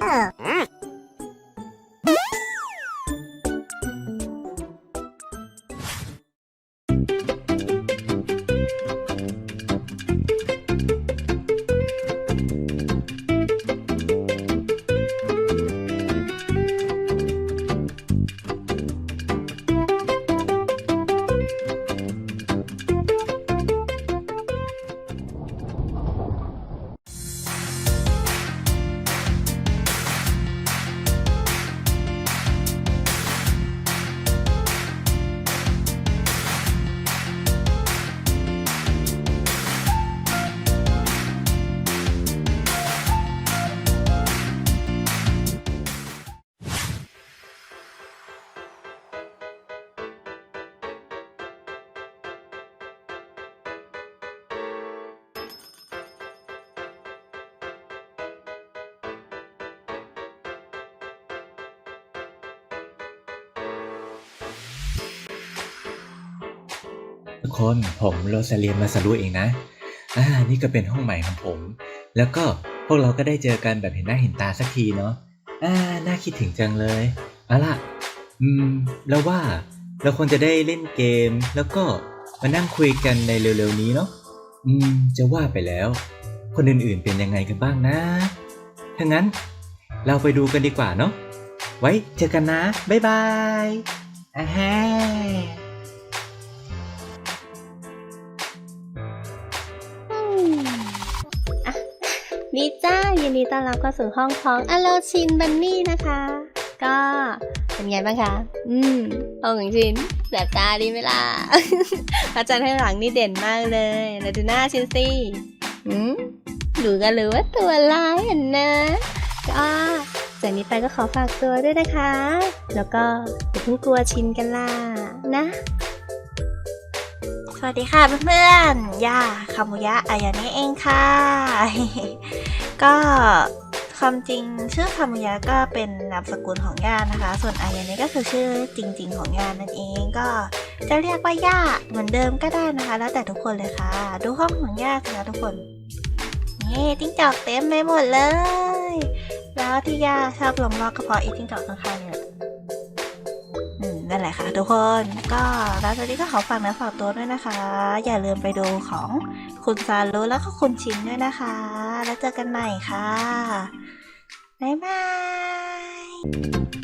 Oh. ทุกคนผมโรซาเลียนมาสรุเองนะ อ่า นี่ก็เป็นห้องใหม่ของผม แล้วก็พวกเราก็ได้เจอกันแบบเห็นหน้าเห็นตาสักทีเนาะ อ่า น่าคิดถึงจังเลยเอาล่ะ อืม แล้วว่าเราควรจะได้เล่นเกม แล้วก็มานั่งคุยกันในเร็วๆนี้เนาะ อืม จะว่าไปแล้ว คนอื่นๆเป็นยังไงกันบ้างนะ ถ้างั้น เราไปดูกันดีกว่าเนาะ ไว้เจอกันนะ บ๊ายบายอ่าฮะ ดีจ้ายินดีต้อนรับเข้าสู่ห้องของอโลชินบันนี่นะคะ ก็เป็นไงบ้างคะ อืมห้องของชินแสบตาดีไหมล่ะ อาจารย์ข้างหลังนี่เด่นมากเลยแล้วดูหน้าชินสิอืมดูกันเลยว่าตัวร้ายอะนะก็จากนี้ไปก็ขอฝากตัวด้วยนะคะ แล้วก็อย่าเพิ่งกลัวชินกันล่ะนะ สวัสดีค่ะเพื่อนๆย่าคามุยะอายาเนะเองค่ะ ก็ความจริงชื่อคามุยะก็เป็นนามสกุลของย่านะคะ ส่วนอายาเนะก็คือชื่อจริง ๆ ของย่านั่นเองก็จะเรียกว่าย่าเหมือนเดิมก็ได้นะคะ แล้วแต่ทุกคนเลยค่ะ ดูห้องของย่าสิคะทุกคนนี่จิ้งจอกเต็มไปหมดเลย แล้วที่ย่าชอบลงลอกก็เพาะอีจิ้งจอกข้างๆเนี่ย นั่นแหละค่ะทุกคนก็แล้วตอนนี้ก็ขอฝากเนื้อฝากตัวด้วยนะคะ อย่าลืมไปดูของคุณซารุแล้วก็คุณชินด้วยนะคะ แล้วเจอกันใหม่ค่ะ บ๊ายบาย